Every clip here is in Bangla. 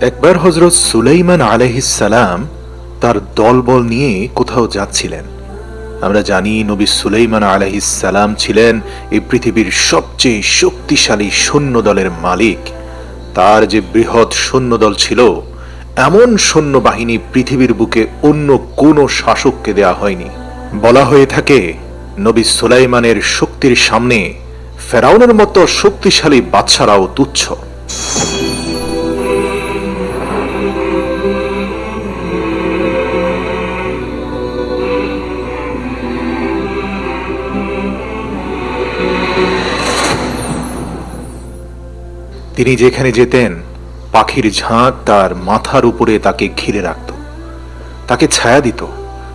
একবার হজরত সুলাইমান আলহিসাল্লাম তার দলবল নিয়ে কোথাও যাচ্ছিলেন। আমরা জানি নবী সুলাইমান আলহিসাল্লাম ছিলেন এই পৃথিবীর সবচেয়ে শক্তিশালী সৈন্য দলের মালিক। তার যে বৃহৎ সৈন্যদল ছিল, এমন সৈন্যবাহিনী পৃথিবীর বুকে অন্য কোনো শাসককে দেয়া হয়নি। বলা হয়ে থাকে, নবী সুলাইমানের শক্তির সামনে ফেরাউনের মতো শক্তিশালী বাচ্চারাও তুচ্ছ। তিনি যেখানে যেতেন, পাখির ঝাঁক তার মাথার উপরে তাকে ঘিরে রাখত। তাকে ছায়া দিত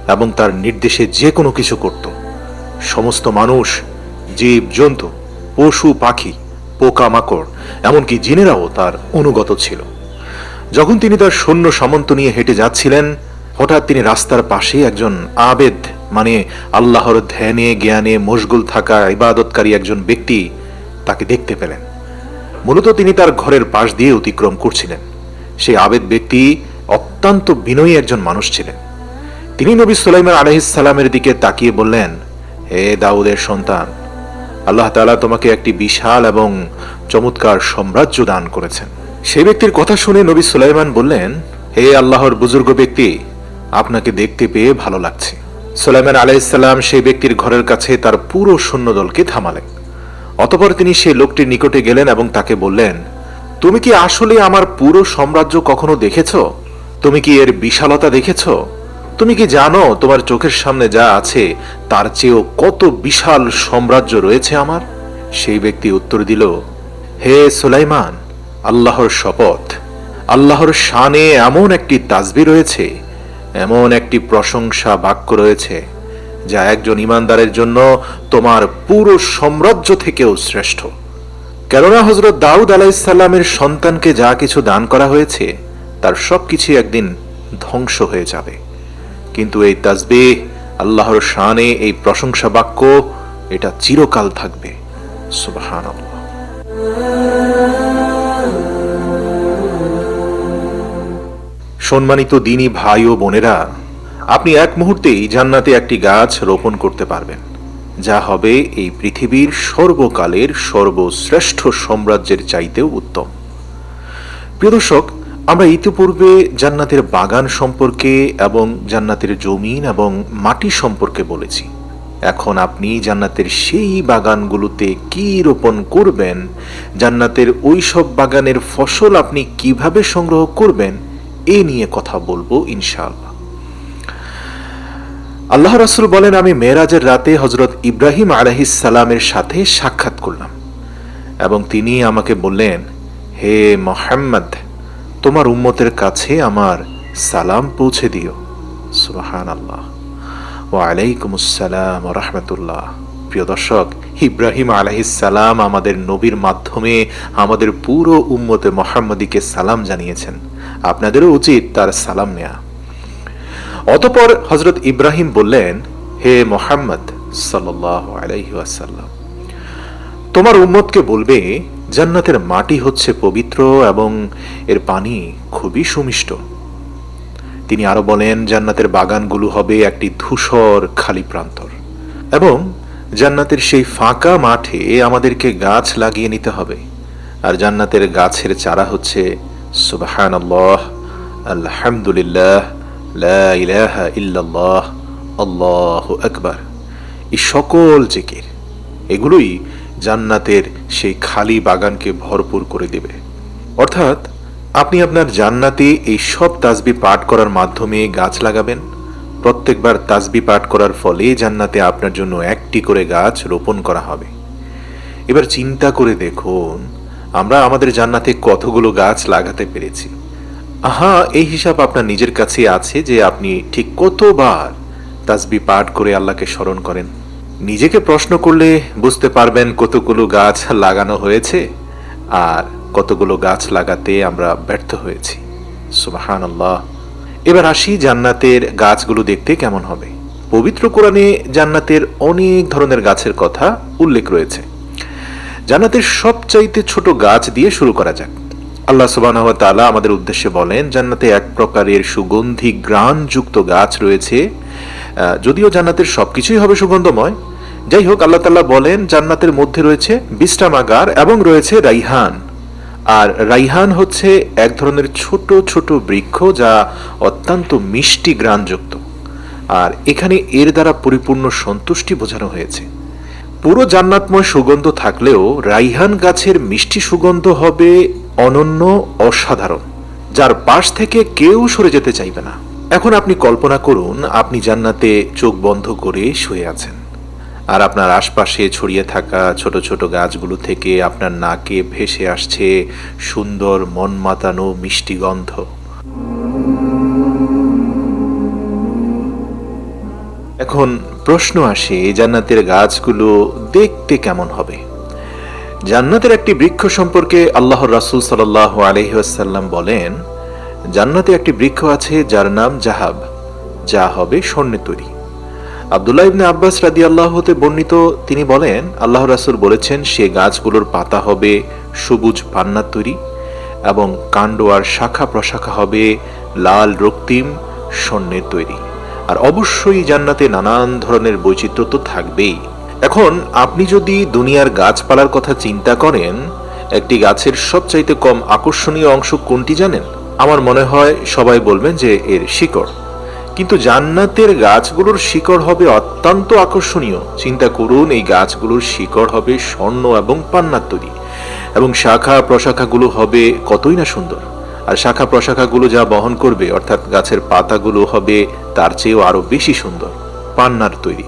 এবং তার নির্দেশে যে কোনো কিছু করত। সমস্ত মানুষ, জীব, জন্তু, পশু, পাখি, পোকামাকড়, এমনকি জিনেরাও তার অনুগত ছিল। যখন তিনি তার সৈন্য সামন্ত নিয়ে হেঁটে যাচ্ছিলেন, হঠাৎ তিনি রাস্তার পাশে একজন আবেদ মানে আল্লাহর ধ্যানে, জ্ঞানে মশগুল থাকা ইবাদতকারী একজন ব্যক্তি তাকে দেখতে পেলেন। মূলত তিনি তার ঘরের পাশ দিয়ে অতিক্রম করছিলেন। সেই আবেদ ব্যক্তি অত্যন্ত বিনয়ী একজন মানুষ ছিলেন। তিনি নবী সুলাইমান আলহিসাল্লামের দিকে তাকিয়ে বললেন, হে দাউদের সন্তান, আল্লাহ তাআলা তোমাকে একটি বিশাল এবং চমৎকার সাম্রাজ্য দান করেছেন। সেই ব্যক্তির কথা শুনে নবী সুলাইমান বললেন, হে আল্লাহর বুজুর্গ ব্যক্তি, আপনাকে দেখতে পেয়ে ভালো লাগছে। সুলাইমান আলাইসাল্লাম সেই ব্যক্তির ঘরের কাছে তার পুরো সৈন্যদলকে থামালেন। অতপর তিনি সেই লোকটির নিকটে গেলেন এবং তাকে বললেন, তুমি কি আসলে আমার পুরো সাম্রাজ্য কখনো দেখেছ? তুমি কি এর বিশালতা দেখেছ? তুমি কি জানো তোমার চোখের সামনে যা আছে, তার চেয়েও কত বিশাল সাম্রাজ্য রয়েছে আমার? সেই ব্যক্তি উত্তর দিল, হে সুলাইমান, আল্লাহর শপথ। আল্লাহর শানে এমন একটি তাজবি রয়েছে, এমন একটি প্রশংসা বাক্য রয়েছে। যা একজন ইমানদারের জন্য তোমার পুরো সাম্রাজ্য থেকেও শ্রেষ্ঠ। কেননা হজরত দাউদ আলাইসাল্লামের সন্তানকে যা কিছু দান করা হয়েছে, তার সবকিছু একদিন ধ্বংস হয়ে যাবে। কিন্তু এই তাজবে আল্লাহর শানে এই প্রশংসা বাক্য, এটা চিরকাল থাকবে। সুবাহান সম্মানিত দিনী ভাই ও বোনেরা আপনি এক মুহূর্তেই জান্নাতে একটি গাছ রোপণ করতে পারবেন। যা হবে এই পৃথিবীর সর্বকালের সর্বশ্রেষ্ঠ সাম্রাজ্যের চাইতেও উত্তম। প্রিয় দর্শক, আমরা ইতিপূর্বে জান্নাতের বাগান সম্পর্কে এবং জান্নাতের জমিন এবং মাটি সম্পর্কে বলেছি। এখন আপনি জান্নাতের সেই বাগানগুলোতে কি রোপণ করবেন, জান্নাতের ওই সব বাগানের ফসল আপনি কীভাবে সংগ্রহ করবেন, এ নিয়ে কথা বলব ইনশাআল্লাহ। আল্লাহ রাসুল বলেন, আমি মেয়েরাজের রাতে হজরত ইব্রাহিম আলহিসালামের সাথে সাক্ষাৎ করলাম এবং তিনি আমাকে বললেন, হে মোহাম্মদ, তোমার উম্মতের কাছে আমার সালাম পৌঁছে দিও। সুবাহান আল্লাহ ও আলাইকুম আসসালাম রহমতুল্লাহ। প্রিয় দর্শক, ইব্রাহিম আলহিসাল্লাম আমাদের নবীর মাধ্যমে আমাদের পুরো উম্মতে মোহাম্মদীকে সালাম জানিয়েছেন। আপনাদেরও উচিত তার সালাম নেয়া। অতপর হজরত ইব্রাহিম বললেন, হে মোহাম্মদ সাল্লাহ তোমার উম্মতকে বলবে, জান্নাতের মাটি হচ্ছে পবিত্র এবং এর পানি খুবই সুমিষ্ট। তিনি আরও বলেন, জান্নাতের বাগানগুলো হবে একটি ধূসর খালি প্রান্তর এবং জান্নাতের সেই ফাঁকা মাঠে আমাদেরকে গাছ লাগিয়ে নিতে হবে। আর জান্নাতের গাছের চারা হচ্ছে সুবাহান আল্লাহ আলহামদুলিল্লাহ লা ইলাহা ইল্লাল্লাহ, আল্লাহ আকবার। এই সকল জিকির, এগুলোই জান্নাতের সেই খালি বাগানকে ভরপুর করে দেবে। অর্থাৎ আপনি আপনার জান্নাতে এই সব তাজবি পাঠ করার মাধ্যমে গাছ লাগাবেন। প্রত্যেকবার তাজবি পাঠ করার ফলে জান্নাতে আপনার জন্য একটি করে গাছ রোপণ করা হবে। এবার চিন্তা করে দেখুন, আমরা আমাদের জান্নাতে কতগুলো গাছ লাগাতে পেরেছি। আহা, এই হিসাব আপনার নিজের কাছে আছে যে আপনি ঠিক কতবার তাজবি পাঠ করে আল্লাহকে স্মরণ করেন। নিজেকে প্রশ্ন করলে বুঝতে পারবেন কতগুলো গাছ লাগানো হয়েছে আর কতগুলো গাছ লাগাতে আমরা ব্যর্থ হয়েছি। সুবাহান আল্লাহ এবার আসি জান্নাতের গাছগুলো দেখতে কেমন হবে। পবিত্র কোরআনে জান্নাতের অনেক ধরনের গাছের কথা উল্লেখ রয়েছে। জান্নাতের সবচাইতে ছোট গাছ দিয়ে শুরু করা যাক। আল্লাহ সুবাহ তাআলা আমাদের উদ্দেশ্যে বলেন, জান্নাতে এক প্রকারের সুগন্ধি গ্রাণযুক্ত গাছ রয়েছে। যদিও জান্নাতের সবকিছুই হবে সুগন্ধময়। যাই হোক আল্লাহ তাল্লাহ বলেন, জান্নাতের মধ্যে রয়েছে বিশ্রামাগার এবং রয়েছে রাইহান। আর রাইহান হচ্ছে এক ধরনের ছোট ছোট বৃক্ষ যা অত্যন্ত মিষ্টি গ্রাণযুক্ত আর এখানে এর দ্বারা পরিপূর্ণ সন্তুষ্টি বোঝানো হয়েছে। পুরো জান্নাতময় সুগন্ধ থাকলেও রাইহান গাছের মিষ্টি সুগন্ধ হবে অনন্য অসাধারণ, যার পাশ থেকে কেউ সরে যেতে চাইবে না। এখন আপনি কল্পনা করুন, আপনি জান্নাতে চোখ বন্ধ করে শুয়ে আছেন, আর আপনার আশপাশে ছড়িয়ে থাকা ছোট ছোট গাছগুলো থেকে আপনার নাকে ভেসে আসছে সুন্দর মন মাতানো মিষ্টি গন্ধ। এখন প্রশ্ন আসে, জান্নাতের গাছগুলো দেখতে কেমন হবে? জান্নাতের একটি বৃক্ষ সম্পর্কে আল্লাহর রাসূল সাল্লাল্লাহু আলাইহি ওয়াসাল্লাম বলেন, জান্নাতে একটি বৃক্ষ আছে যার নাম জাহাব, যা হবে স্বর্ণে তৈরি। আবদুল্লাহ ইবনে আব্বাস রাদিয়াল্লাহু হতে বর্ণিত, তিনি বলেন আল্লাহ রাসুল বলেছেন, সে গাছগুলোর পাতা হবে সবুজ পান্নার তৈরি এবং কাণ্ড আর শাখা প্রশাখা হবে লাল রক্তিম স্বর্ণের তৈরি। আর অবশ্যই জান্নাতে নানান ধরনের বৈচিত্র্য তো থাকবেই। এখন আপনি যদি দুনিয়ার গাছপালার কথা চিন্তা করেন, একটি গাছের সবচাইতে কম আকর্ষণীয় অংশ কোনটি জানেন? আমার মনে হয় সবাই বলবেন যে এর শিকড়। কিন্তু জান্নাতের গাছগুলোর শিকড় হবে অত্যন্ত আকর্ষণীয়। চিন্তা করুন, এই গাছগুলোর শিকড় হবে স্বর্ণ এবং পান্নার তৈরি। এবং শাখা প্রশাখাগুলো হবে কতই না সুন্দর। আর শাখা প্রশাখাগুলো যা বহন করবে, অর্থাৎ গাছের পাতাগুলো হবে তার চেয়েও আরও বেশি সুন্দর, পান্নার তৈরি।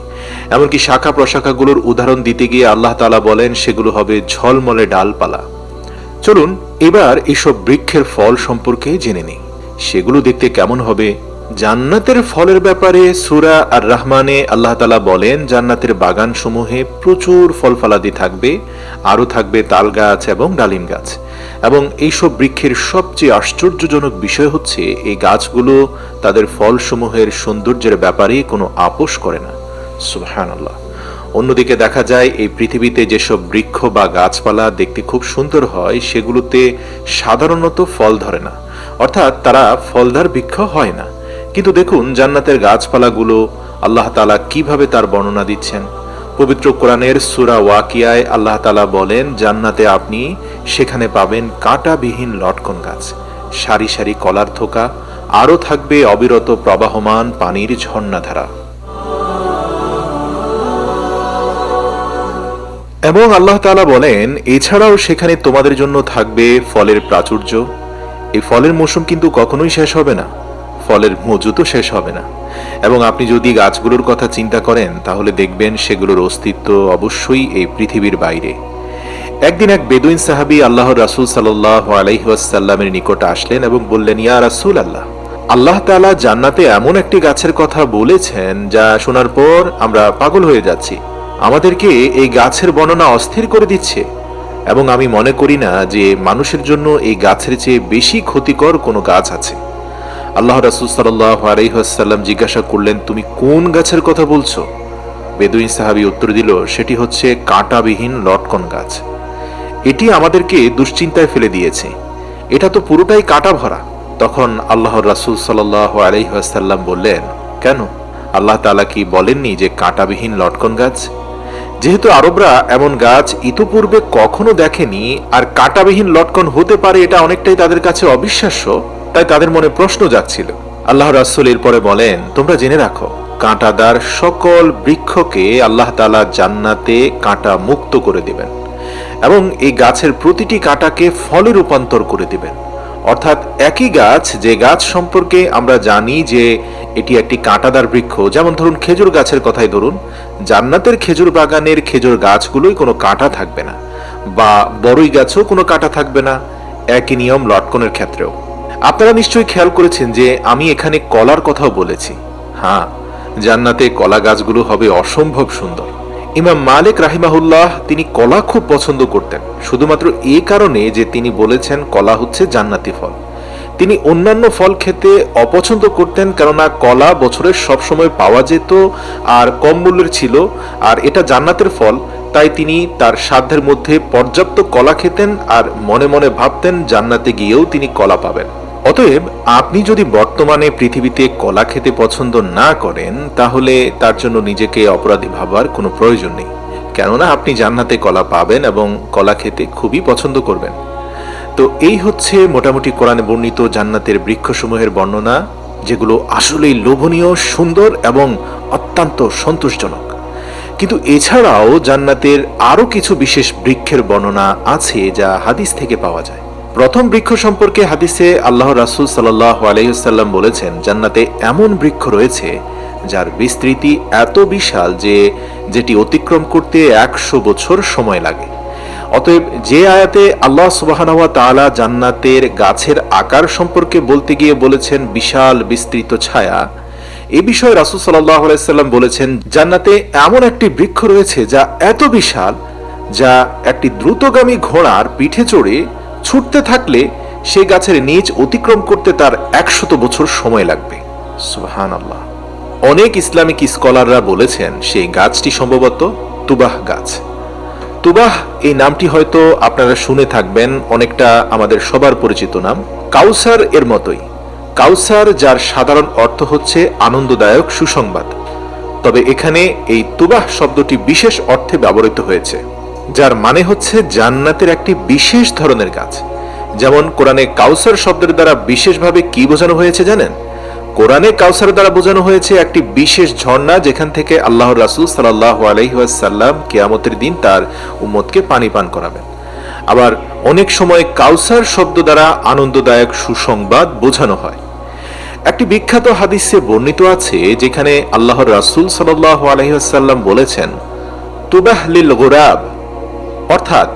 এমনকি শাখা প্রশাখাগুলোর উদাহরণ দিতে গিয়ে আল্লাহ তাআলা বলেন, সেগুলো হবে ঝলমলে ডালপালা। চলুন, এবার এসব বৃক্ষের ফল সম্পর্কে জেনে নেই। সেগুলো দেখতে কেমন হবে? জান্নাতের ফলের ব্যাপারে সুরা আর রহমানে আল্লাহ তালা বলেন, জান্নাতের বাগান সমূহে প্রচুর ফল ফলাদি থাকবে, আরও থাকবে তাল গাছ এবং ডালিম গাছ। এবং এইসব বৃক্ষের সবচেয়ে আশ্চর্যজনক বিষয় হচ্ছে, এই গাছগুলো তাদের ফলসমূহের সৌন্দর্যের ব্যাপারে কোনো আপোষ করে না। সুবহান অন্যদিকে দেখা যায়, এই পৃথিবীতে যেসব বৃক্ষ বা গাছপালা দেখতে খুব সুন্দর হয়, সেগুলোতে সাধারণত ফল ধরে না। অর্থাৎ তারা ফলদার বৃক্ষ হয় না। কিন্তু দেখুন, জান্নাতের গাছপালাগুলো আল্লাহ তালা কীভাবে তার বর্ণনা দিচ্ছেন। পবিত্র কোরআনের সুরা ওয়াকিয়ায় আল্লাহ তালা বলেন, জান্নাতে আপনি সেখানে পাবেন কাঁটাবিহীন লটকন গাছ, সারি সারি কলার থোকা, আরও থাকবে অবিরত প্রবাহমান পানির ঝর্ণাধারা। এবং আল্লাহ তাআলা বলেন, এছাড়াও সেখানে তোমাদের জন্য থাকবে ফলের প্রাচুর্য। এই ফলের মৌসুম কিন্তু কখনোই শেষ হবে না। ফলের মজুতও শেষ হবে না। এবং আপনি যদি গাছগুলোর কথা চিন্তা করেন, তাহলে দেখবেন সেগুলোর অস্তিত্ব অবশ্যই এই পৃথিবীর বাইরে। একদিন এক বেদুইন সাহাবী আল্লাহর রাসূল সাল্লাহ আলাইহি ওয়াসাল্লামের নিকট আসলেন এবং বললেন, ইয়া রাসূল আল্লাহ আল্লাহ তাআলা জান্নাতে এমন একটি গাছের কথা বলেছেন যা শোনার পর আমরা পাগল হয়ে যাচ্ছি। আমাদেরকে এই গাছের বর্ণনা অস্থির করে দিচ্ছে, এবং আমি মনে করি না যে মানুষের জন্য এই গাছের চেয়ে বেশি ক্ষতিকর কোনো গাছ আছে। আল্লাহ রাসুল আলাইহাল্লাম জিজ্ঞাসা করলেন, তুমি কোন গাছের কথা বলছো? বেদুইন সাহাবি উত্তর দিল, সেটি হচ্ছে কাঁটাবিহীন লটকন গাছ। এটি আমাদেরকে দুশ্চিন্তায় ফেলে দিয়েছে। এটা তো পুরোটাই কাঁটা ভরা। তখন আল্লাহর রাসুল সাল্লাহ আলাইহাল্লাম বললেন, কেন? আল্লাহ তালা কি বলেননি যে কাঁটাবিহীন লটকন গাছ? যেহেতু আরবরা এমন গাছ ইতোপূর্বে কখনো দেখেনি, আর কাঁটাবিহীন লটকন হতে পারে এটা অনেকটাই তাদের কাছে অবিশ্বাস্য, তাই তাদের মনে প্রশ্ন যাচ্ছিল আল্লাহ রাসুল এরপরে বলেন, তোমরা জেনে রাখো, কাঁটাদার সকল বৃক্ষকে আল্লাহ তালা জান্নাতে কাঁটা মুক্ত করে দিবেন এবং এই গাছের প্রতিটি কাঁটাকে ফলে রূপান্তর করে দিবেন। অর্থাৎ একই গাছ, যে গাছ সম্পর্কে আমরা জানি যে এটি একটি কাঁটাদার বৃক্ষ, যেমন ধরুন খেজুর গাছের কথাই ধরুন, জান্নাতের খেজুর বাগানের খেজুর গাছগুলোই কোনো কাঁটা থাকবে না, বা বড়ই গাছও কোনো কাঁটা থাকবে না, একই নিয়ম লটকনের ক্ষেত্রেও। আপনারা নিশ্চয়ই খেয়াল করেছেন যে আমি এখানে কলার কথাও বলেছি। হ্যাঁ জান্নাতে কলা গাছগুলো হবে অসম্ভব সুন্দর। ইমাম মালিক রাহিমাহুল্লাহ তিনি কলা খুব পছন্দ করতেন, শুধুমাত্র এ কারণে যে তিনি বলেছেন কলা হচ্ছে জান্নাতি ফল। তিনি অন্যান্য ফল খেতে অপছন্দ করতেন কেননা কলা বছরের সব সময় পাওয়া যেত আর কম মূল্যের ছিল, আর এটা জান্নাতের ফল, তাই তিনি তার সাধ্যের মধ্যে পর্যাপ্ত কলা খেতেন আর মনে মনে ভাবতেন জান্নাতে গিয়েও তিনি কলা পাবেন। অতএব আপনি যদি বর্তমানে পৃথিবীতে কলা খেতে পছন্দ না করেন, তাহলে তার জন্য নিজেকে অপরাধী ভাবার কোনো প্রয়োজন নেই। কেননা আপনি জান্নাতে কলা পাবেন এবং কলা খেতে খুবই পছন্দ করবেন। তো এই হচ্ছে মোটামুটি কোরআনে বর্ণিত জান্নাতের বৃক্ষসমূহের বর্ণনা, যেগুলো আসলেই লোভনীয়, সুন্দর এবং অত্যন্ত সন্তোষজনক। কিন্তু এছাড়াও জান্নাতের আরও কিছু বিশেষ বৃক্ষের বর্ণনা আছে যা হাদিস থেকে পাওয়া যায়। প্রথম বৃক্ষ সম্পর্কে হাদিসে আল্লাহ রাসুল সাল্লাহ আলাইসাল্লাম বলেছেন, জান্নাতে এমন বৃক্ষ রয়েছে যার বিস্তৃতি এত বিশাল যে যেটি অতিক্রম করতে একশো বছর সময় লাগে। অতএব যে আয়াতে আল্লাহ সুবাহানওয়া তাআলা জান্নাতের গাছের আকার সম্পর্কে বলতে গিয়ে বলেছেন, বিশাল বিস্তৃত ছায়া, এ বিষয়ে রাসুল সাল্লাম বলেছেন, জান্নাতে এমন একটি বৃক্ষ রয়েছে যা এত বিশাল যা একটি দ্রুতগামী ঘোড়ার পিঠে চড়ে ছুটতে থাকলে সেই গাছের নিচ অতিক্রম করতে তার একশত বছর সময় লাগবে। সুহান আল্লাহ অনেক ইসলামিক স্কলাররা বলেছেন সেই গাছটি সম্ভবত তুবাহ গাছ। তুবাহ এই নামটি হয়তো আপনারা শুনে থাকবেন, অনেকটা আমাদের সবার পরিচিত নাম। কাউসার এর মতোই। কাউসার, যার সাধারণ অর্থ হচ্ছে আনন্দদায়ক সুসংবাদ। তবে এখানে এই তুবাহ শব্দটি বিশেষ অর্থে ব্যবহৃত হয়েছে। যার মানে হচ্ছে জান্নাতের একটি বিশেষ ধরনের গাছ। যেমন কোরআনে কাউসার শব্দের দ্বারা বিশেষভাবে কি বোঝানো হয়েছে জানেন? কোরআনে কাউসার দ্বারা বোঝানো হয়েছে একটি বিশেষ ঝর্ণা যেখান থেকে আল্লাহ রাসুল সাল্লাহ আলহিহাসাল্লাম কেয়ামতের দিন তার উম্মতকে পানি পান করাবেন। আবার অনেক সময় কাউসার শব্দ দ্বারা আনন্দদায়ক সুসংবাদ বোঝানো হয়। একটি বিখ্যাত হাদিসে বর্ণিত আছে যেখানে আল্লাহর রাসুল সাল্লাহ আলহিহাসাল্লাম বলেছেন, তুবাহলিল গোরাব। অর্থাৎ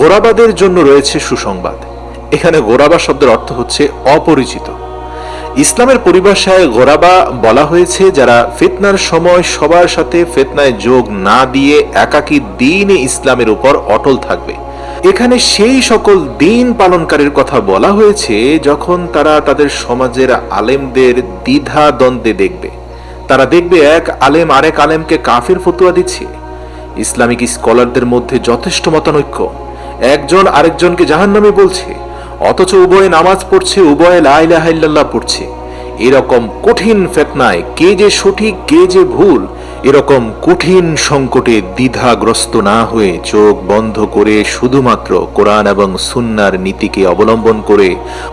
গোরাবাদের জন্য রয়েছে সুসংবাদ। এখানে গোরাবা শব্দের অর্থ হচ্ছে অপরিচিত। ইসলামের পরিভাষায় গোরাবা বলা হয়েছে যারা ফিতনার সময় সবার সাথে ফেতনায় যোগ না দিয়ে একাকী দিন ইসলামের উপর অটল থাকবে। এখানে সেই সকল দিন পালনকারীর কথা বলা হয়েছে যখন তারা তাদের সমাজের আলেমদের দ্বিধা দ্বন্দ্বে দেখবে। তারা দেখবে এক আলেম আরেক আলেমকে কাফের ফতুয়া দিচ্ছে। ইসলামিক স্কলারদের মধ্যে যথেষ্ট মতানৈক্য। একজন আরেকজনকে জাহান্নামে বলছে, অথচ উভয়ে নামাজ পড়ছে, উভয়ে লাইলাহাল্লাহ পড়ছে। এরকম কঠিন ফেতনায় কে যে সঠিক, কে যে ভুল, এরকম কঠিন সংকটে দ্বিধাগ্রস্ত না হয়ে চোখ বন্ধ করে শুধুমাত্র কোরআন এবং সুন্নার নীতিকে অবলম্বন করে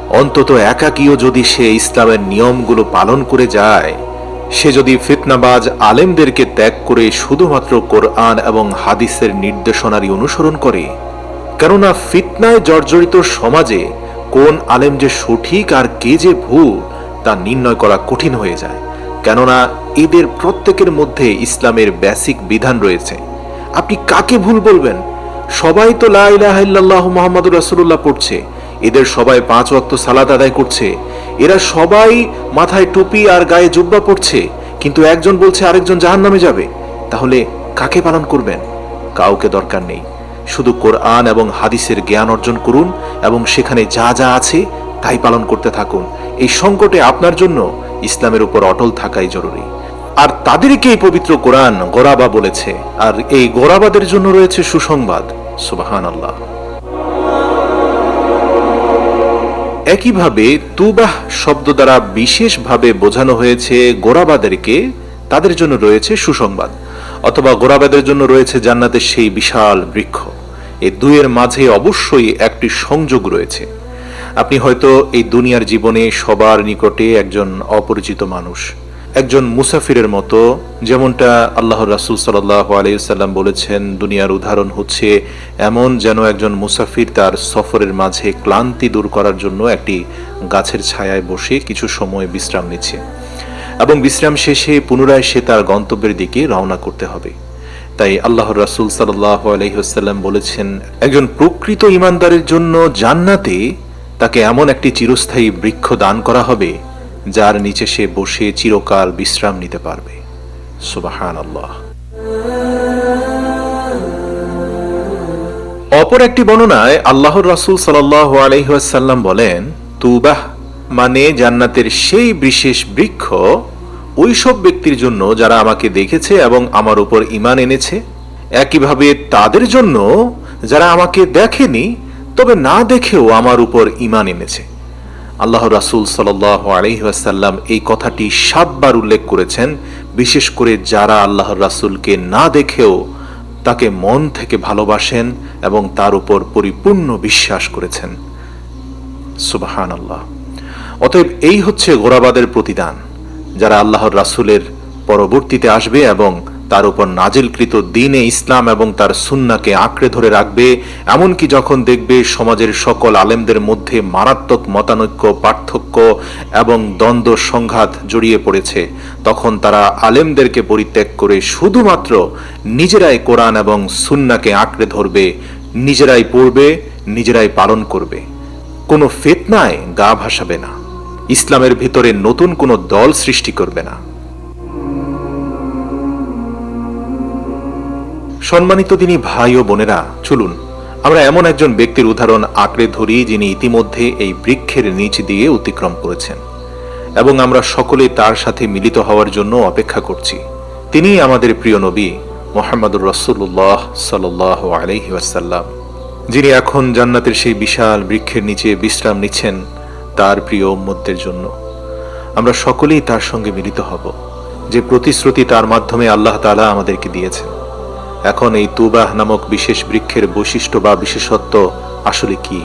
অন্তত একাকীয় যদি সে ইসলামের নিয়মগুলো পালন করে যায় সে যদি ফিতনাবাজ আলেমদেরকে ত্যাগ করে শুধুমাত্র কোরআন এবং হাদিসের নির্দেশনারই অনুসরণ করে, কেননা ফিতনায় জর্জরিত সমাজে কোন আলেম যে সঠিক আর কে যে ভুল তা নির্ণয় করা কঠিন হয়ে যায়। কেননা এদের প্রত্যেকের মধ্যে ইসলামের বেসিক বিধান রয়েছে। আপনি কাকে ভুল বলবেন? সবাই তো লাহ মোহাম্মদ রাসুল্লাহ পড়ছে। এদের সবাই পাঁচ ওয়াক্ত সালাদ আদায় করছে। এরা সবাই মাথায় টুপি আর গায়ে জুব্বা পড়ছে কিন্তু একজন বলছে আরেকজন জাহান নামে যাবে। তাহলে কাকে পালন করবেন? কাউকে দরকার নেই। শুধু কোরআন এবং হাদিসের জ্ঞান অর্জন করুন এবং সেখানে যা যা আছে তাই পালন করতে থাকুন। এই সংকটে আপনার জন্য ইসলামের উপর অটল থাকাই জরুরি। আর তাদেরকে এই পবিত্র কোরআন গোরাবা বলেছে। আর এই গোরাবাদের জন্য রয়েছে সুসংবাদ। সুবাহান আল্লাহ একইভাবে তুবাহ শব্দ দ্বারা বিশেষভাবে বোঝানো হয়েছে গোরাবাদেরকে, তাদের জন্য রয়েছে সুসংবাদ, অথবা গোরাবাদের জন্য রয়েছে জান্নাতের সেই বিশাল বৃক্ষ। এই দুইয়ের মাঝে অবশ্যই একটি সংযোগ রয়েছে। আপনি হয়তো এই দুনিয়ার জীবনে সবার নিকটে একজন অপরিচিত মানুষ। একজন মুসাফিরের মতো, যেমনটা আল্লাহ রাসুল সাল্লাহ আলাইসাল্লাম বলেছেন, দুনিয়ার উদাহরণ হচ্ছে এমন যেন একজন মুসাফির তার সফরের মাঝে ক্লান্তি দূর করার জন্য একটি গাছের ছায়ায় বসে কিছু সময় বিশ্রাম নিচ্ছে। এবং বিশ্রাম শেষে পুনরায় সে তার গন্তব্যের দিকে রওনা করতে হবে। তাই আল্লাহ রাসুল সাল্লাহ আলহিহাল্লাম বলেছেন, একজন প্রকৃত ইমানদারের জন্য জান্নাতে তাকে এমন একটি চিরস্থায়ী বৃক্ষ দান করা হবে যার নিচে সে বসে চিরকাল বিশ্রাম নিতে পারবে। সুবাহান আল্লাহ অপর একটি বর্ণনায় আল্লাহর রাসুল সাল্লাহ আলহিহাসাল্লাম বলেন, তুবাহ মানে জান্নাতের সেই বিশেষ বৃক্ষ ওই সব ব্যক্তির জন্য যারা আমাকে দেখেছে এবং আমার উপর ইমান এনেছে। একইভাবে তাদের জন্য যারা আমাকে দেখেনি, তবে না দেখেও আমার উপর ইমান এনেছে। আল্লাহ রাসুল সাল আলহিহাসাল্লাম এই কথাটি সাতবার উল্লেখ করেছেন, বিশেষ করে যারা আল্লাহ রাসুলকে না দেখেও তাকে মন থেকে ভালোবাসেন এবং তার উপর পরিপূর্ণ বিশ্বাস করেছেন। সুবাহান আল্লাহ অতএব এই হচ্ছে গোরাবাদের প্রতিদান, যারা আল্লাহর রাসুলের পরবর্তীতে আসবে এবং তার উপর নাজিলকৃত দিনে ইসলাম এবং তার সুন্নাকে আঁকড়ে ধরে রাখবে, এমনকি যখন দেখবে সমাজের সকল আলেমদের মধ্যে মারাত্মক মতানৈক্য, পার্থক্য এবং দ্বন্দ্ব সংঘাত জড়িয়ে পড়েছে, তখন তারা আলেমদেরকে পরিত্যাগ করে শুধুমাত্র নিজেরাই কোরআন এবং সুন্নাকে আঁকড়ে ধরবে, নিজেরাই পড়বে, নিজেরাই পালন করবে। কোনো ফেতনায় গা ভাসাবে না। ইসলামের ভিতরে নতুন কোনো দল সৃষ্টি করবে না। সম্মানিত তিনি ভাই ও বোনেরা, চলুন, আমরা এমন একজন ব্যক্তির উদাহরণ আঁকড়ে ধরি যিনি ইতিমধ্যে এই বৃক্ষের নিচ দিয়ে অতিক্রম করেছেন। এবং আমরা সকলে তার সাথে মিলিত হওয়ার জন্য অপেক্ষা করছি। তিনি আমাদের প্রিয় নবী মোহাম্মদুর রসুল্লাহ সাল আলহি যিনি এখন জান্নাতের সেই বিশাল বৃক্ষের নিচে বিশ্রাম নিচ্ছেন তার প্রিয় উম্মতদের জন্য। আমরা সকলেই তার সঙ্গে মিলিত হব, যে প্রতিশ্রুতি তার মাধ্যমে আল্লাহ তালা আমাদেরকে দিয়েছেন। এখন এই তুবাহ নামক বিশেষ বৃক্ষের বৈশিষ্ট্য বা বিশেষত্ব আসলে কি?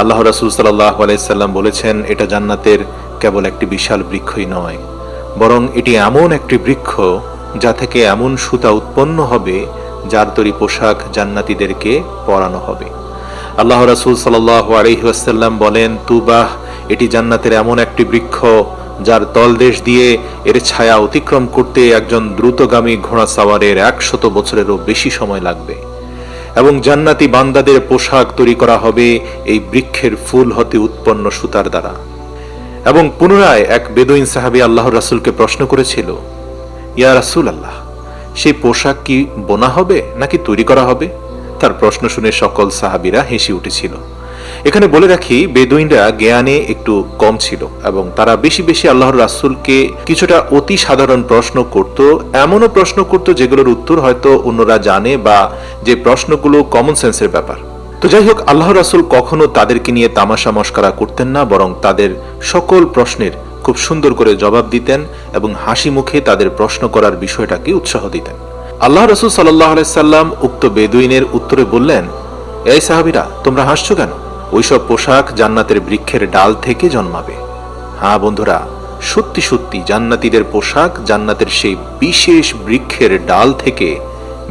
আল্লাহ রাসুল সাল্লাহ আলাইসাল্লাম বলেছেন, এটা জান্নাতের কেবল একটি বিশাল বৃক্ষই নয়, বরং এটি এমন একটি বৃক্ষ যা থেকে এমন সুতা উৎপন্ন হবে যার তৈরি পোশাক জান্নাতিদেরকে পরানো হবে। আল্লাহ রাসুল সাল্লাহ আলহিহাসাল্লাম বলেন, তুবাহ এটি জান্নাতের এমন একটি বৃক্ষ যার তলদেশ দিয়ে এর ছায়া অতিক্রম করতে একজন দ্রুতগামী ঘোড়া সাওয়ারের একশত বছরেরও বেশি সময় লাগবে। এবং জান্নাতি বান্দাদের পোশাক তৈরি করা হবে এই বৃক্ষের ফুল হতে উৎপন্ন সুতার দ্বারা। এবং পুনরায় এক বেদুইন সাহাবি আল্লাহর রাসুলকে প্রশ্ন করেছিল, ইয়া রাসুল আল্লাহ সেই পোশাক কি বোনা হবে নাকি তৈরি করা হবে? তার প্রশ্ন শুনে সকল সাহাবিরা হেসে উঠেছিল। এখানে বলে রাখি, বেদুইনরা জ্ঞানে একটু কম ছিল এবং তারা বেশি বেশি আল্লাহর রাসুলকে কিছুটা অতি সাধারণ প্রশ্ন করত। এমনও প্রশ্ন করত যেগুলোর উত্তর হয়তো অন্যরা জানে বা যে প্রশ্নগুলো কমন সেন্সের ব্যাপার। তো যাই হোক আল্লাহ রাসুল কখনো তাদেরকে নিয়ে তামাশা মস্করা করতেন না, বরং তাদের সকল প্রশ্নের খুব সুন্দর করে জবাব দিতেন এবং হাসি মুখে তাদের প্রশ্ন করার বিষয়টাকে উৎসাহ দিতেন। আল্লাহ রসুল সাল্লাহ সাল্লাম উক্ত বেদুইনের উত্তরে বললেন, এই সাহাবিরা, তোমরা হাসছো কেন? ওইসব পোশাক জান্নাতের বৃক্ষের ডাল থেকে জন্মাবে। হ্যাঁ বন্ধুরা, সত্যি সত্যি জান্নাতিদের পোশাক জান্নাতের সেই বিশেষ বৃক্ষের ডাল থেকে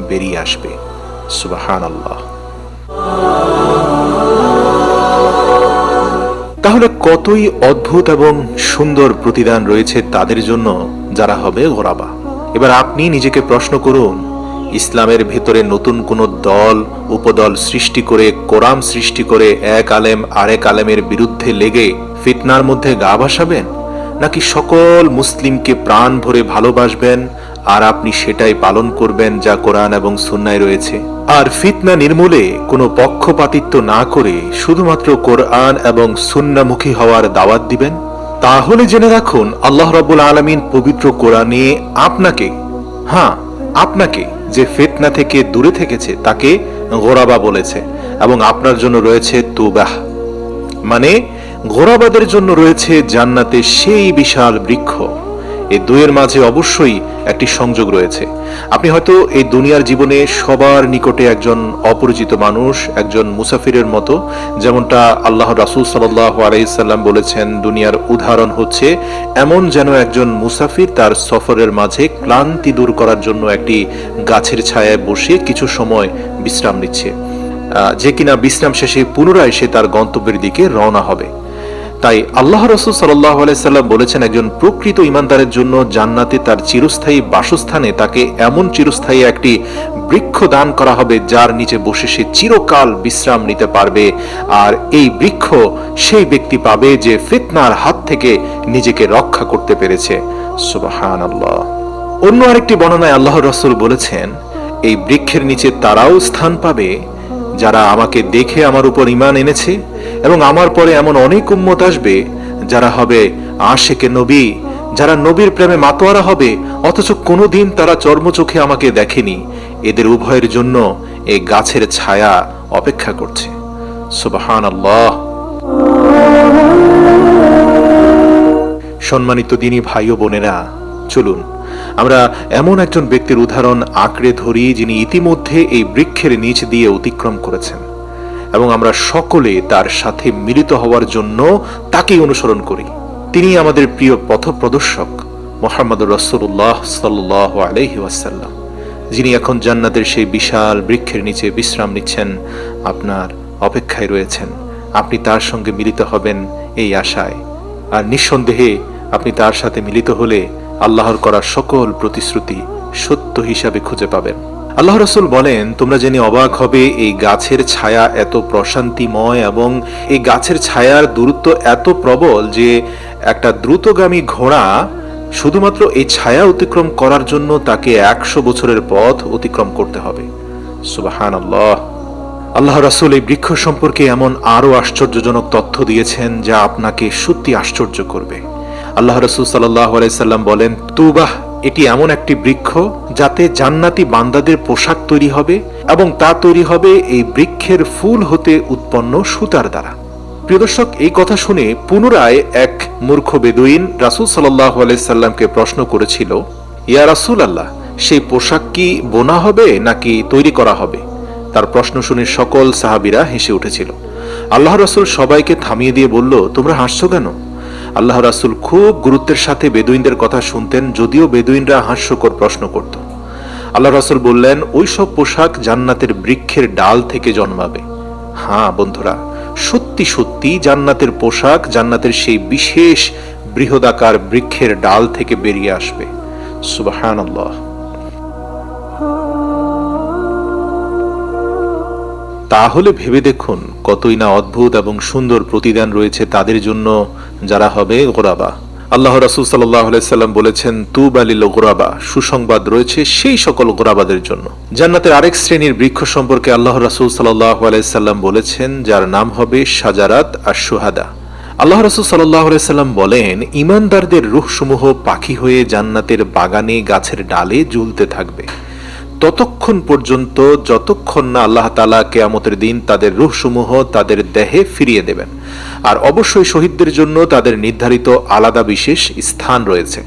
বেরিয়ে আসবে। সুবাহান তাহলে কতই অদ্ভুত এবং সুন্দর প্রতিদান রয়েছে তাদের জন্য যারা হবে গোরাবা। এবার আপনি নিজেকে প্রশ্ন করুন ইসলামের ভেতরে নতুন কোন দল, উপদল সৃষ্টি করে, কোরআন সৃষ্টি করে এক আলেম আরেক আলেমের বিরুদ্ধে লেগে ফিতনার মধ্যে গা ভাসাবেন? নাকি সকল মুসলিমকে প্রাণ ভরে ভালোবাসবেন আর আপনি সেটাই পালন করবেন যা কোরআন এবং সুন্নায় রয়েছে? আর ফিতনা নির্মূলে কোনো পক্ষপাতিত্ব না করে শুধুমাত্র কোরআন এবং সুন্নামুখী হওয়ার দাওয়াত দিবেন? তাহলে জেনে রাখুন, আল্লাহ রাবুল আলমিন পবিত্র কোরআনে আপনাকে হ্যাঁ আপনাকে যে ফেতনা থেকে দূরে থেকেছে, তাকে গোরাবা বলেছে এবং আপনার জন্য রয়েছে তুবাহ। মানে ঘোরাবাদের জন্য রয়েছে জান্নাতে সেই বিশাল বৃক্ষ। এ দুয়ের মাঝে অবশ্যই একটি সংযোগ রয়েছে। আপনি হয়তো এই দুনিয়ার জীবনে সবার নিকটে একজন অপরিচিত মানুষ, একজন মুসাফিরের মতো, যেমনটা আল্লাহ রাসুল সাল্লাহ আলাইসাল্লাম বলেছেন, দুনিয়ার উদাহরণ হচ্ছে এমন যেন একজন মুসাফির তার সফরের মাঝে ক্লান্তি দূর করার জন্য একটি গাছের ছায়ায় বসে কিছু সময় বিশ্রাম নিচ্ছে। যে কিনা বিশ্রাম শেষে পুনরায় সে তার গন্তব্যের দিকে রওনা হবে। তাই আল্লাহ রসুল সাল্লাহ আলাইসাল্লাম বলেছেন, একজন প্রকৃত ইমানদারের জন্য জান্নাতে তার চিরস্থায়ী বাসস্থানে তাকে এমন চিরস্থায়ী একটি বৃক্ষ দান করা হবে, যার নিচে বসে সে চিরকাল বিশ্রাম নিতে পারবে। আর এই বৃক্ষ সেই ব্যক্তি পাবে যে ফিতনার হাত থেকে নিজেকে রক্ষা করতে পেরেছে। সুবাহান আল্লাহ অন্য আরেকটি বর্ণনায় আল্লাহ রসুল বলেছেন, এই বৃক্ষের নিচে তারাও স্থান পাবে যারা আমাকে দেখে আমার উপর ইমান এনেছে এবং আমার পরে এমন অনেক উম্মত আসবে যারা হবে আশেকে নবী, যারা নবীর প্রেমে মাতোয়ারা হবে, অথচ কোনোদিন তারা চর্মচোখে আমাকে দেখেনি। এদের উভয়ের জন্য এই গাছের ছায়া অপেক্ষা করছে। সুবাহান আল্লাহ সম্মানিত দিনী ভাই ও বোনেরা, চলুন আমরা এমন একজন ব্যক্তির উদাহরণ আঁকড়ে ধরি যিনি ইতিমধ্যে এই বৃক্ষের নিচ দিয়ে অতিক্রম করেছেন। এবং আমরা সকলে তার সাথে মিলিত হওয়ার জন্য তাকেই অনুসরণ করি। তিনি আমাদের প্রিয় পথ প্রদর্শক মোহাম্মদ রসুল্লাহ সাল্লাহ আলহি ওয়াসাল্লাম, যিনি এখন জান্নাতের সেই বিশাল বৃক্ষের নিচে বিশ্রাম নিচ্ছেন, আপনার অপেক্ষায় রয়েছেন। আপনি তার সঙ্গে মিলিত হবেন এই আশায়। আর নিঃসন্দেহে আপনি তার সাথে মিলিত হলে আল্লাহর করা সকল প্রতিশ্রুতি সত্য হিসাবে খুঁজে পাবেন। আল্লাহ রসুল বলেন, তোমরা জেনে অবাক হবে, এই গাছের ছায়া এত প্রশান্তিময় এবং এই গাছের ছায়ার দূরত্ব এত প্রবল যে একটা দ্রুতগামী ঘোড়া শুধুমাত্র এই ছায়া অতিক্রম করার জন্য তাকে একশো বছরের পথ অতিক্রম করতে হবে। সুবাহান আল্লাহ আল্লাহ রাসুল এই বৃক্ষ সম্পর্কে এমন আরও আশ্চর্যজনক তথ্য দিয়েছেন যা আপনাকে সত্যি আশ্চর্য করবে। আল্লাহ রসুল সাল্লাহ আলাইসাল্লাম বলেন, তুবাহ, এটি এমন একটি বৃক্ষ যাতে জান্নাতি বান্দাদের পোশাক তৈরি হবে এবং তা তৈরি হবে এই বৃক্ষের ফুল হতে উৎপন্ন সুতার দ্বারা। প্রিয় দর্শক, এই কথা শুনে পুনরায় এক মূর্খ বেদুইন রাসুল সাল্লাহ আলাইসাল্লামকে প্রশ্ন করেছিল, ইয়া রাসুল আল্লাহ সেই পোশাক কি বোনা হবে নাকি তৈরি করা হবে? তার প্রশ্ন শুনে সকল সাহাবিরা হেসে উঠেছিল। আল্লাহ রাসুল সবাইকে থামিয়ে দিয়ে বলল, তোমরা হাসছো কেন? আল্লাহ রাসুল খুব গুরুত্বের সাথে বেদুইনদের কথা শুনতেন, যদিও বেদুইনরা হাস্যকর প্রশ্ন করত। আল্লাহ রাসুল বললেন, ওই সব পোশাক জান্নাতের বৃক্ষের ডাল থেকে জন্মাবে। হ্যাঁ বন্ধুরা, সত্যি সত্যি জান্নাতের পোশাক জান্নাতের সেই বিশেষ বৃহদাকার বৃক্ষের ডাল থেকে বেরিয়ে আসবে। সুবাহান তাহলে ভেবে দেখুন কতই না অদ্ভুত এবং সুন্দর প্রতিদান রয়েছে তাদের জন্য যারা হবে গোরাবা। আল্লাহ রাসুল সাল্লাম বলেছেন, তুব আলিল গোরাবা, সুসংবাদ রয়েছে সেই সকল গোরাবাদের জন্য। জান্নাতের আরেক শ্রেণির বৃক্ষ সম্পর্কে আল্লাহ রাসুল সাল্লাহ আলাইসাল্লাম বলেছেন, যার নাম হবে সাজারাত আর সুহাদা আল্লাহ রসুল সাল্লাম বলেন, ইমানদারদের রুহসমূহ পাখি হয়ে জান্নাতের বাগানে গাছের ডালে ঝুলতে থাকবে। ততক্ষণ পর্যন্ত, যতক্ষণ না আল্লাহ তালা কেয়ামতের দিন তাদের রুহসমূহ তাদের দেহে ফিরিয়ে দেবেন। আর অবশ্যই শহীদদের জন্য তাদের নির্ধারিত আলাদা বিশেষ স্থান রয়েছে,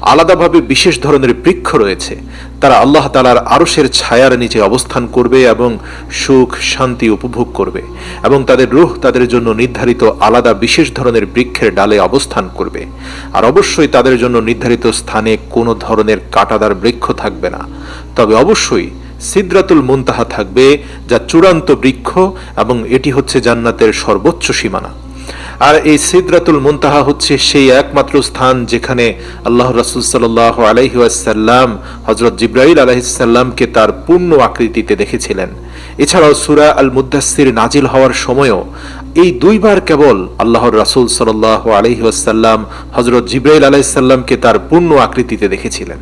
আলাদাভাবে বিশেষ ধরনের বৃক্ষ রয়েছে। তারা আল্লাহ তালার আরসের ছায়ার নিচে অবস্থান করবে এবং সুখ, শান্তি উপভোগ করবে এবং তাদের রুহ তাদের জন্য নির্ধারিত আলাদা বিশেষ ধরনের বৃক্ষের ডালে অবস্থান করবে। আর অবশ্যই তাদের জন্য নির্ধারিত স্থানে কোনো ধরনের কাটাদার বৃক্ষ থাকবে না। তবে অবশ্যই সিদ্রাতুল মুনতাহা থাকবে, যা চূড়ান্ত বৃক্ষ এবং এটি হচ্ছে জান্নাতের সর্বোচ্চ সীমানা। আর এই সিদ্রাতুল মুনতাহা হচ্ছে সেই একমাত্র স্থান যেখানে আল্লাহ রাসুল সাল্লাহ আলহিউসাল্লাম হজরত জিব্রাইল আলহিসাল্লামকে তার পূর্ণ আকৃতিতে দেখেছিলেন। এছাড়াও সুরা আল মুদাসির নাজিল হওয়ার সময়ও এই দুইবার কেবল আল্লাহর রাসুল সাল্লাহ আলহিউসাল্লাম হজরত জিব্রাইল আলাইসাল্লামকে তার পূর্ণ আকৃতিতে দেখেছিলেন।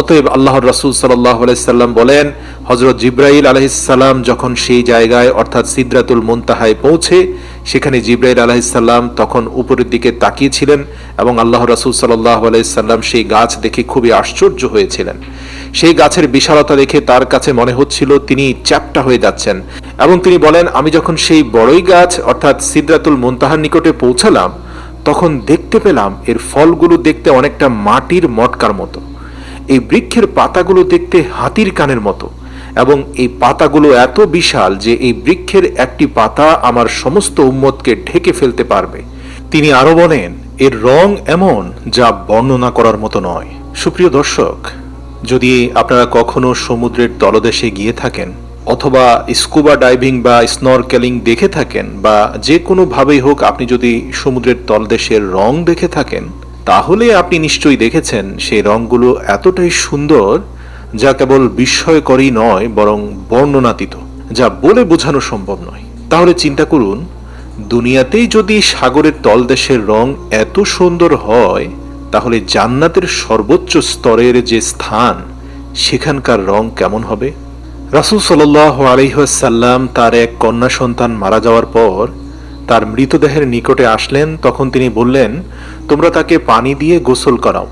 অতএব আল্লাহর রাসুল সাল্লাহ আলাইসাল্লাম বলেন হজরত জিব্রাইল আলহিসাল্লাম যখন সেই জায়গায় অর্থাৎ সিদ্রাতুল মুনতাহায় পৌঁছে, সেখানে জিব্রাইল আলাহিসাল্লাম তখন উপরের দিকে তাকিয়েছিলেন এবং আল্লাহ রাসুল সাল্লাহ আলাইসাল্লাম সেই গাছ দেখে খুবই আশ্চর্য হয়েছিলেন। সেই গাছের বিশালতা দেখে তার কাছে মনে হচ্ছিল তিনি চ্যাপটা হয়ে যাচ্ছেন এবং তিনি বলেন, আমি যখন সেই বড়ই গাছ অর্থাৎ সিদ্রাতুল মুনতাহার নিকটে পৌঁছালাম, তখন দেখতে পেলাম এর ফলগুলো দেখতে অনেকটা মাটির মটকার মতো। এই বৃক্ষের পাতাগুলো দেখতে হাতির কানের মতো। এবং এই পাতাগুলো এত বিশাল যে এই বৃক্ষের একটি পাতা আমার সমস্ত উম্মতকে ঢেকে ফেলতে পারবে। তিনি আরও বলেন, এর রং এমন যা বর্ণনা করার মতো নয়। সুপ্রিয় দর্শক, যদি আপনারা কখনো সমুদ্রের তলদেশে গিয়ে থাকেন, অথবা স্কুবা ডাইভিং বা স্নরকেলিং দেখে থাকেন, বা যে কোনোভাবেই হোক আপনি যদি সমুদ্রের তলদেশের রং দেখে থাকেন তাহলে আপনি নিশ্চয়ই দেখেছেন সেই রঙগুলো এতটাই সুন্দর যা কেবল বিস্ময়করই নয়, বরং বর্ণনাতীত, যা বলে বোঝানো সম্ভব নয়। তাহলে চিন্তা করুন, দুনিয়াতেই যদি সাগরের তলদেশের রং এত সুন্দর হয়, তাহলে জান্নাতের সর্বোচ্চ স্তরের যে স্থান, সেখানকার রং কেমন হবে? রাসুল সাল আলহ্লাম তার এক কন্যা সন্তান মারা যাওয়ার পর তার মৃতদেহের নিকটে আসলেন, তখন তিনি বললেন, তোমরা তাকে পানি দিয়ে গোসল করাও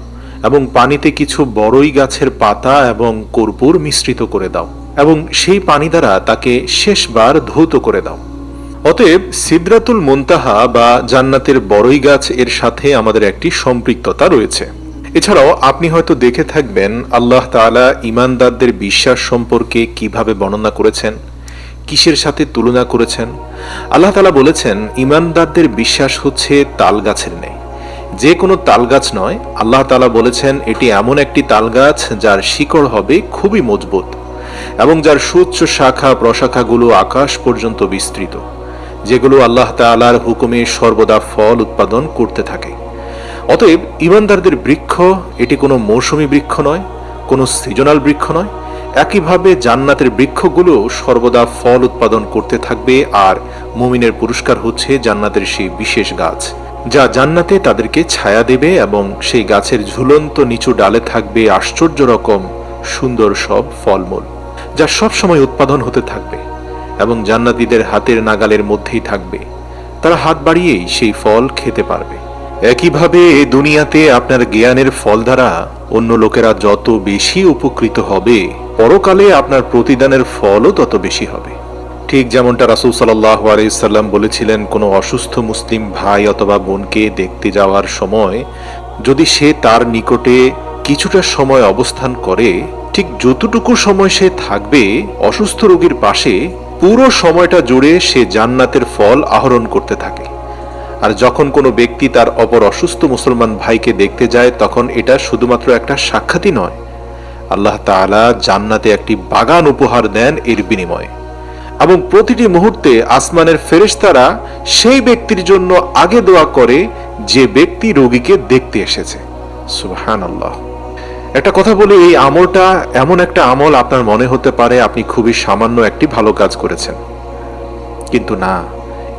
এবং পানিতে কিছু বড়ই গাছের পাতা এবং কর্পূর মিশ্রিত করে দাও এবং সেই পানি দ্বারা তাকে শেষবার ধৌত করে দাও। অতএব সিদ্রাতুল মুনতাহা বা জান্নাতের বড়ই গাছ এর সাথে আমাদের একটি সম্পৃক্ততা রয়েছে। এছাড়াও আপনি হয়তো দেখে থাকবেন, আল্লাহ তাআলা ইমানদারদের বিশ্বাস সম্পর্কে কীভাবে বর্ণনা করেছেন কিসের সাথে তুলনা করেছেন? আল্লাহ তাআলা বলেছেন, ইমানদারদের বিশ্বাস হচ্ছে তাল গাছের ন্যায়। যে কোনো তাল গাছ নয়, আল্লাহ তাআলা বলেছেন, এটি এমন একটি তাল গাছ যার শিকড় হবে খুবই মজবুত এবং যার সুচ্চ শাখা প্রশাখাগুলো আকাশ পর্যন্ত বিস্তৃত, যেগুলো আল্লাহ তাআলার হুকুমে সর্বদা ফল উৎপাদন করতে থাকে। অতএব, ইমানদারদের বৃক্ষ, এটি কোনো মৌসুমী বৃক্ষ নয়, কোনো সিজনাল বৃক্ষ নয় একইভাবে জান্নাতের বৃক্ষগুলো সর্বদা ফল উৎপাদন করতে থাকবে, আর মুমিনের পুরস্কার হচ্ছে জান্নাতের সেই বিশেষ গাছ, যা জান্নাতে তাদেরকে ছায়া দেবে এবং সেই গাছের ঝুলন্ত নিচু ডালে থাকবে আশ্চর্য রকম সুন্দর সব ফলমূল, যা সব সময় উৎপাদন হতে থাকবে এবং জান্নাতীদের হাতের নাগালের মধ্যেই থাকবে। তারা হাত বাড়িয়েই সেই ফল খেতে পারবে। একইভাবে এ দুনিয়াতে আপনার জ্ঞানের ফল দ্বারা অন্য লোকেরা যত বেশি উপকৃত হবে, পরকালে আপনার প্রতিদানের ফলও তত বেশি হবে। ঠিক যেমনটা রাসুল সাল্লাহ আলাইসাল্লাম বলেছিলেন, কোনো অসুস্থ মুসলিম ভাই অথবা বোনকে দেখতে যাওয়ার সময় যদি সে তার নিকটে কিছুটা সময় অবস্থান করে, ঠিক যতটুকু সময় সে থাকবে, অসুস্থ রোগীর পাশে পুরো সময়টা জুড়ে সে জান্নাতের ফল আহরণ করতে থাকে। আর যখন কোনো ব্যক্তি তার অপর অসুস্থ মুসলমান ভাইকে দেখতে যায়, তখন এটা শুধুমাত্র একটা সাক্ষাৎই নয়। আল্লাহ তাআলা জান্নাতে একটি বাগান উপহার দেন এর বিনিময়ে। এবং প্রতিটি মুহূর্তে আসমানের ফেরেশতারা সেই ব্যক্তির জন্য আগে দোয়া করে যে ব্যক্তি রোগীকে দেখতে এসেছে। সুবহান আল্লাহ একটা কথা বলি, এই আমলটা এমন একটা আমল আপনার মনে হতে পারে আপনি খুবই সামান্য একটি ভালো কাজ করেছেন। কিন্তু না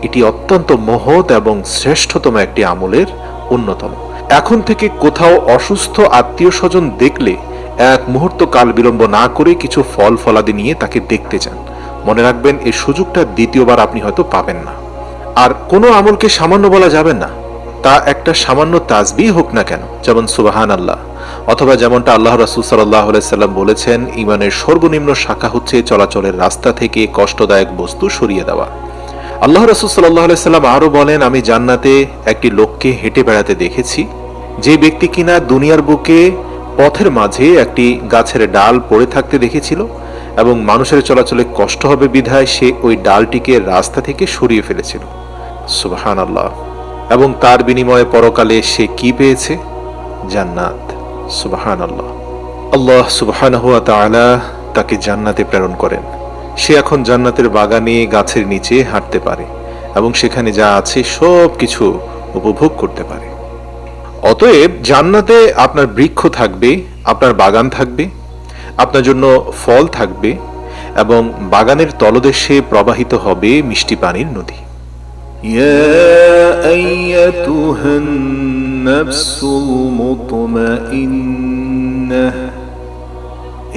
এটি অত্যন্ত মহৎ এবং শ্রেষ্ঠতম একটি আমলের অন্যতম। এখন থেকে কোথাও অসুস্থ আত্মীয় স্বজন দেখলে এক মুহূর্ত কাল বিলম্ব না করে কিছু ফল ফলাদি নিয়ে তাকে দেখতে যান। মনে রাখবেন এই সুযোগটা দ্বিতীয়বার আপনি হয়তো পাবেন না। আর কোনো আমলকে সামান্য বলা যাবে না। তা একটা সামান্য তাজবি হোক না কেন, যেমন সুবাহান আল্লাহ অথবা যেমনটা আল্লাহ রাসুল সাল্লাহ সাল্লাম বলেছেন, ইমানের সর্বনিম্ন শাখা হচ্ছে চলাচলের রাস্তা থেকে কষ্টদায়ক বস্তু সরিয়ে দেওয়া। আল্লাহ রসুল সাল্লাহ সাল্লাম আরও বলেন, আমি জান্নাতে একটি লোককে হেঁটে বেড়াতে দেখেছি। যে ব্যক্তি কিনা দুনিয়ার বুকে পথের মাঝে একটি গাছের ডাল পড়ে থাকতে দেখেছিল এবং মানুষের চলাচলে কষ্ট হবে বিধায় সে ওই ডালটিকে রাস্তা থেকে সরিয়ে ফেলেছিল। সুবাহান আল্লাহ এবং তার বিনিময়ে পরকালে সে কি পেয়েছে? জান্নাত। সুবাহান আল্লাহ আল্লাহ সুবাহান হুয়া তাআলা তাকে জান্নাতে প্রেরণ করেন। সে এখন জান্নাতের বাগানে, গাছের নিচে হাঁটতে পারে এবং সেখানে যা আছে সব কিছু উপভোগ করতে পারে। অতএব জান্নাতে আপনার বৃক্ষ থাকবে, আপনার বাগান থাকবে, আপনার জন্য ফল থাকবে এবং বাগানের তলদেশে প্রবাহিত হবে মিষ্টি পানির নদী। ইয়া